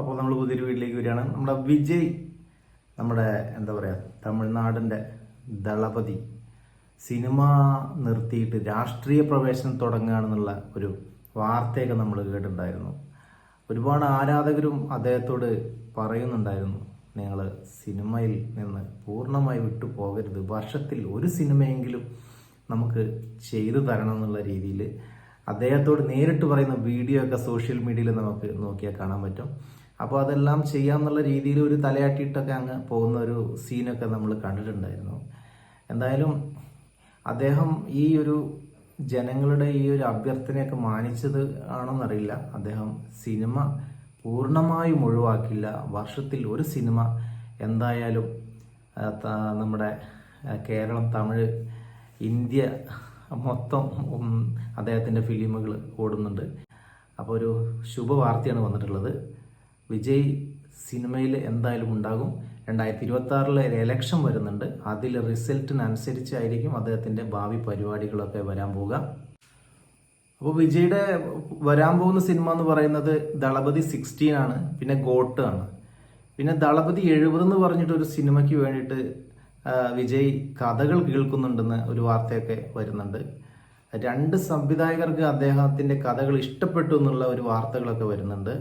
അപ്പോൾ നമ്മൾ പുതിയൊരു വീട്ടിലേക്ക് വരികയാണ്. നമ്മുടെ വിജയ് നമ്മുടെ എന്താ പറയുക തമിഴ്നാടിന്റെ ദളപതി സിനിമ നിർത്തിയിട്ട് രാഷ്ട്രീയ പ്രവേശനം തുടങ്ങുകയാണെന്നുള്ള ഒരു വാർത്തയൊക്കെ നമ്മൾ കേട്ടിട്ടുണ്ടായിരുന്നു. ഒരുപാട് ആരാധകരും അദ്ദേഹത്തോട് പറയുന്നുണ്ടായിരുന്നു നിങ്ങൾ സിനിമയിൽ നിന്ന് പൂർണമായി വിട്ടു പോകരുത്. വർഷത്തിൽ ഒരു സിനിമയെങ്കിലും നമുക്ക് ചെയ്തു തരണം എന്നുള്ള രീതിയിൽ. അദ്ദേഹത്തോട് നേരിട്ട് പറയുന്ന വീഡിയോ ഒക്കെ സോഷ്യൽ മീഡിയയിൽ നമുക്ക് നോക്കിയാൽ കാണാൻ പറ്റും. അപ്പോൾ അതെല്ലാം ചെയ്യാമെന്നുള്ള രീതിയിൽ ഒരു തലയാട്ടിയിട്ടൊക്കെ അങ്ങ് പോകുന്ന ഒരു സീനൊക്കെ നമ്മൾ കണ്ടിട്ടുണ്ടായിരുന്നു. എന്തായാലും അദ്ദേഹം ഈ ഒരു ജനങ്ങളുടെ ഈ ഒരു അഭ്യർത്ഥനയൊക്കെ മാനിച്ചത് ആണെന്നറിയില്ല. അദ്ദേഹം സിനിമ പൂർണമായും ഒഴിവാക്കില്ല വർഷത്തിൽ ഒരു സിനിമ എന്തായാലും നമ്മുടെ കേരളം തമിഴ് ഇന്ത്യ മൊത്തം അദ്ദേഹത്തിന്റെ ഫിലിമുകൾ ഓടുന്നുണ്ട്. അപ്പോൾ ഒരു ശുഭവാർത്തയാണ് വന്നിട്ടുള്ളത്. വിജയ് സിനിമയിൽ എന്തായാലും ഉണ്ടാകും. രണ്ടായിരത്തി ഇരുപത്തി ആറിലെ എലക്ഷൻ വരുന്നുണ്ട്. അതിൽ റിസൾട്ടിനനുസരിച്ചായിരിക്കും അദ്ദേഹത്തിന്റെ ഭാവി പരിപാടികളൊക്കെ വരാൻ പോവുക. അപ്പോൾ വിജയുടെ വരാൻ പോകുന്ന സിനിമ എന്ന് പറയുന്നത് ദളപതി സിക്സ്റ്റീൻ ആണ് പിന്നെ ഗോട്ട് ആണ്. പിന്നെ ദളപതി എഴുപത് എന്ന് പറഞ്ഞിട്ട് ഒരു സിനിമയ്ക്ക് വേണ്ടിയിട്ട് വിജയ് കഥകൾ കേൾക്കുന്നുണ്ടെന്ന് ഒരു വാർത്തയൊക്കെ വരുന്നുണ്ട്. രണ്ട് സംവിധായകർക്ക് അദ്ദേഹത്തിന്റെ കഥകൾ ഇഷ്ടപ്പെട്ടു എന്നുള്ള ഒരു വാർത്തകളൊക്കെ വരുന്നുണ്ട്.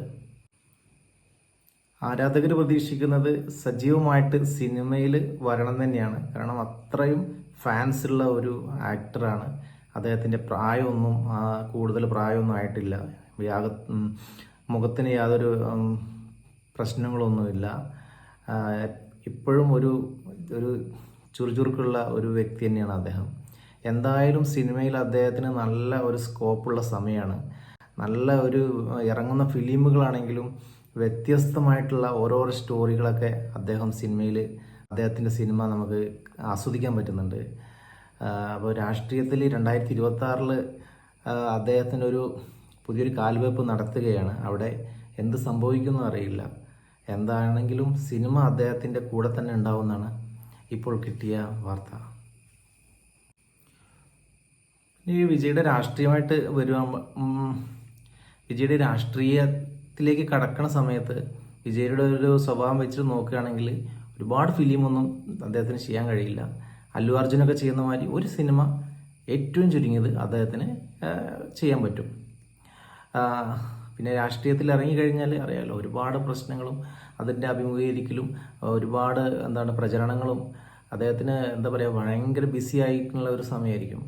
ആരാധകർ പ്രതീക്ഷിക്കുന്നത് സജീവമായിട്ട് സിനിമയിൽ വരണം തന്നെയാണ്. കാരണം അത്രയും ഫാൻസ് ഉള്ള ഒരു ആക്ടറാണ് അദ്ദേഹത്തിന്റെ പ്രായമൊന്നും കൂടുതൽ പ്രായമൊന്നും ആയിട്ടില്ല. യാഗ മുഖത്തിന് യാതൊരു പ്രശ്നങ്ങളൊന്നുമില്ല. ഇപ്പോഴും ഒരു ഒരു ചുറുചുറുക്കുള്ള ഒരു വ്യക്തി തന്നെയാണ് അദ്ദേഹം. എന്തായാലും സിനിമയിൽ അദ്ദേഹത്തിന് നല്ല ഒരു സ്കോപ്പുള്ള സമയമാണ് നല്ല ഒരു ഇറങ്ങുന്ന ഫിലിമുകളാണെങ്കിലും വ്യത്യസ്തമായിട്ടുള്ള ഓരോരോ സ്റ്റോറികളൊക്കെ അദ്ദേഹം സിനിമയിൽ അദ്ദേഹത്തിന്റെ സിനിമ നമുക്ക് ആസ്വദിക്കാൻ പറ്റുന്നുണ്ട്. അപ്പോൾ രാഷ്ട്രീയത്തിൽ രണ്ടായിരത്തി ഇരുപത്തി ആറിൽ അദ്ദേഹത്തിന്റെ ഒരു പുതിയൊരു കാൽവെപ്പ് നടത്തുകയാണ്. അവിടെ എന്ത് സംഭവിക്കുമെന്ന് അറിയില്ല. എന്താണെങ്കിലും സിനിമ അദ്ദേഹത്തിന്റെ കൂടെ തന്നെ ഉണ്ടാവുമെന്നാണ് ഇപ്പോൾ കിട്ടിയ വാർത്ത. ഈ വിജയുടെ രാഷ്ട്രീയമായിട്ട് വരുവാ വിജയുടെ വിജയുടെ രാഷ്ട്രീയത്തിലേക്ക് കടക്കണ സമയത്ത് വിജയുടെ ഒരു സ്വഭാവം വെച്ചിട്ട് നോക്കുകയാണെങ്കിൽ ഒരുപാട് ഫിലിമൊന്നും അദ്ദേഹത്തിന് ചെയ്യാൻ കഴിയില്ല. അല്ലു അർജുനൊക്കെ ചെയ്യുന്ന മാതിരി ഒരു സിനിമ ഏറ്റവും ചുരുങ്ങിയത് അദ്ദേഹത്തിന് ചെയ്യാൻ പറ്റും. പിന്നെ രാഷ്ട്രീയത്തിൽ ഇറങ്ങിക്കഴിഞ്ഞാൽ അറിയാമല്ലോ ഒരുപാട് പ്രശ്നങ്ങളും അതിന്റെ അഭിമുഖീകരിക്കലും ഒരുപാട് എന്താണ് പ്രചരണങ്ങളും അദ്ദേഹത്തിന് എന്താ പറയുക ഭയങ്കര ബിസി ആയിട്ടുള്ള ഒരു സമയമായിരിക്കും.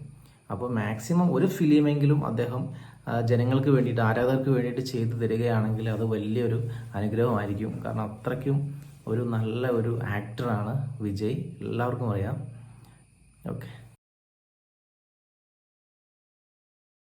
അപ്പോൾ മാക്സിമം ഒരു ഫിലിമെങ്കിലും അദ്ദേഹം ജനങ്ങൾക്ക് വേണ്ടിയിട്ട് ആരാധകർക്ക് വേണ്ടിയിട്ട് ചെയ്തു തരികയാണെങ്കിൽ അത് വലിയൊരു അനുഗ്രഹമായിരിക്കും. കാരണം അത്രയ്ക്കും ഒരു നല്ല ഒരു ആക്ടറാണ് വിജയ്. എല്ലാവർക്കും അറിയാം. ഓക്കെ